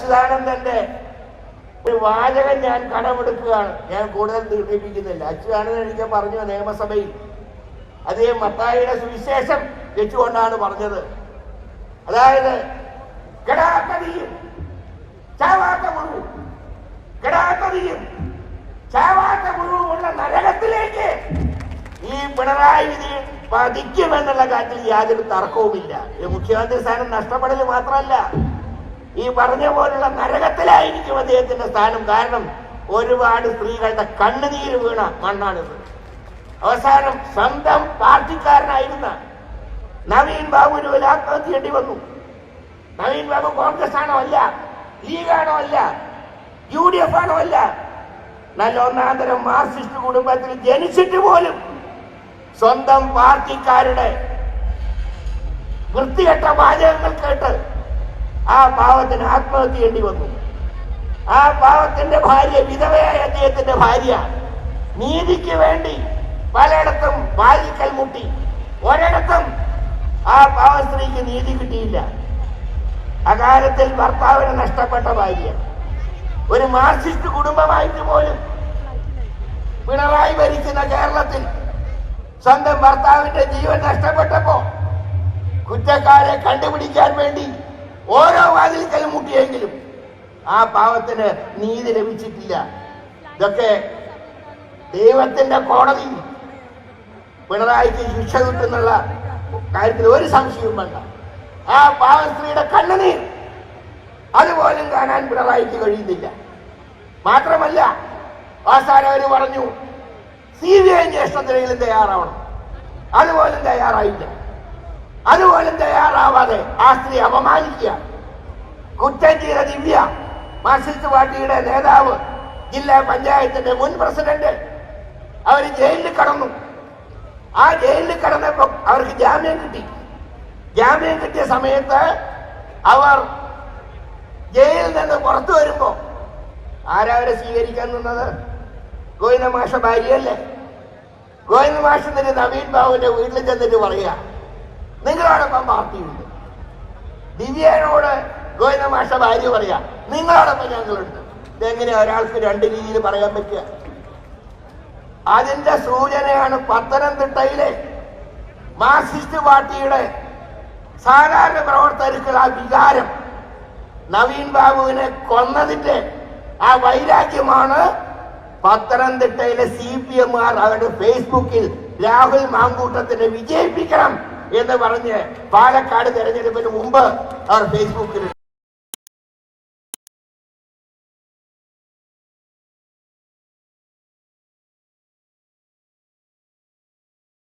അച്യുതാനന്ദന്റെ ഒരു വാചകം ഞാൻ കടമെടുക്കുകയാണ്. ഞാൻ കൂടുതൽ ദീർഘിപ്പിക്കുന്നില്ല. അച്യുതാനന്ദൻ എനിക്ക് പറഞ്ഞു നിയമസഭയിൽ. അദ്ദേഹം മത്തായിയുടെ സുവിശേഷം വെച്ചുകൊണ്ടാണ് പറഞ്ഞത്. അതായത് കിടാക്കതിയും നരകത്തിലേക്ക് ഈ പിണറായി വിജയൻ പതിക്കുമെന്നുള്ള കാര്യത്തിൽ യാതൊരു തർക്കവുമില്ല. മുഖ്യമന്ത്രി സ്ഥാനം നഷ്ടപ്പെടൽ മാത്രമല്ല. ഈ പറഞ്ഞ പോലുള്ള നരകത്തിലായിരിക്കും അദ്ദേഹത്തിന്റെ സ്ഥാനം. കാരണം ഒരുപാട് സ്ത്രീകളുടെ കണ്ണുനീര് വീണ മണ്ണാണിത്. അവസാനം സ്വന്തം പാർട്ടിക്കാരനായിരുന്ന നവീൻ ബാബുവിന് ഒരു ആത്മഹത്യ ചെയ്യേണ്ടി വന്നു. നവീൻ ബാബു കോൺഗ്രസ് ആണോ അല്ല ലീഗാണോ അല്ല യു ഡി എഫ് ആണോ അല്ല നല്ല ഒന്നാന്തരം മാർക്സിസ്റ്റ് കുടുംബത്തിൽ ജനിച്ചിട്ട് പോലും സ്വന്തം പാർട്ടിക്കാരുടെ വൃത്തികെട്ട വാചകങ്ങൾ കേട്ട് ആ പാവത്തിന് ആത്മഹത്യ ചെയ്യേണ്ടി വന്നു. ആ പാവത്തിന്റെ ഭാര്യ വിധവയായ അദ്ദേഹത്തിന്റെ ഭാര്യ നീതിക്ക് വേണ്ടി പലയിടത്തും വാരിക്കൽ മുട്ടി ഒരിടത്തും ആ പാവ സ്ത്രീക്ക് നീതി കിട്ടിയില്ല. അകാലത്തിൽ ഭർത്താവിന് നഷ്ടപ്പെട്ട ഭാര്യ. ഒരു മാർക്സിസ്റ്റ് കുടുംബമായിട്ട് പോലും പിണറായി ഭരിക്കുന്ന കേരളത്തിൽ സ്വന്തം ഭർത്താവിന്റെ ജീവൻ നഷ്ടപ്പെട്ടപ്പോ കുറ്റക്കാരെ കണ്ടുപിടിക്കാൻ വേണ്ടി ഓരോ വാതിൽ മുട്ടിയെങ്കിലും ആ പാവത്തിന് നീതി ലഭിച്ചിട്ടില്ല. ഇതൊക്കെ ദൈവത്തിന്റെ കോടതി പിണറായിക്ക് ശിക്ഷ കിട്ടുന്നുള്ള കാര്യത്തിൽ ഒരു സംശയവും വേണ്ട. ആ പാവ സ്ത്രീയുടെ കണ്ണുനീർ അതുപോലും കാണാൻ പിണറായിക്ക് കഴിയുന്നില്ല. മാത്രമല്ല അവസാനം പറഞ്ഞു സി ബി ഐ അന്വേഷണത്തിനെങ്കിലും തയ്യാറാവണം. അതുപോലും തയ്യാറായില്ല. അതുപോലും തയ്യാറാവാതെ ആ സ്ത്രീ അപമാനിക്കുക കുറ്റം ചെയ്ത ദിവ്യ മാർക്സിസ്റ്റ് പാർട്ടിയുടെ നേതാവ് ജില്ലാ പഞ്ചായത്തിന്റെ മുൻ പ്രസിഡന്റ്. അവർ ജയിലിൽ കടന്നു. ആ ജയിലിൽ കടന്നപ്പോ അവർക്ക് ജാമ്യം കിട്ടി. ജാമ്യം കിട്ടിയ സമയത്ത് അവർ ജയിലിൽ നിന്ന് പുറത്തു വരുമ്പോ ആരാ അവരെ സ്വീകരിക്കാൻ നിന്നത്? ഗോവിന്ദ മാഷ ഭാര്യയല്ലേ? ഗോവിന്ദ മാഷ് നവീൻ ബാബുവിന്റെ വീട്ടിൽ ചെന്നിട്ട് പറയുക നിങ്ങളോടൊപ്പം പാർട്ടിയുണ്ട്. ദിവ്യനോട് ഗോവിന്ദ മാഷ ഭാര്യ പറയാ നിങ്ങളോടൊപ്പം ഞങ്ങളുണ്ട്. ഇതെങ്ങനെ ഒരാൾക്ക് രണ്ട് രീതിയിൽ പറയാൻ പറ്റുക? അതിന്റെ സൂചനയാണ് പത്തനംതിട്ടയിലെ മാർക്സിസ്റ്റ് പാർട്ടിയുടെ സാധാരണ പ്രവർത്തകർക്ക് ആ വികാരം. നവീൻ ബാബുവിനെ കൊന്നതിന്റെ ആ വൈരാഗ്യമാണ് പത്തനംതിട്ടയിലെ സി പി എമ്മുകാർ അവരുടെ ഫേസ്ബുക്കിൽ രാഹുൽ മാങ്കൂട്ടത്തിനെ വിജയിപ്പിക്കണം എന്ന് പറഞ്ഞ് പാലക്കാട് തെരഞ്ഞെടുപ്പിന് മുമ്പ് അവർ ഫേസ്ബുക്കിൽ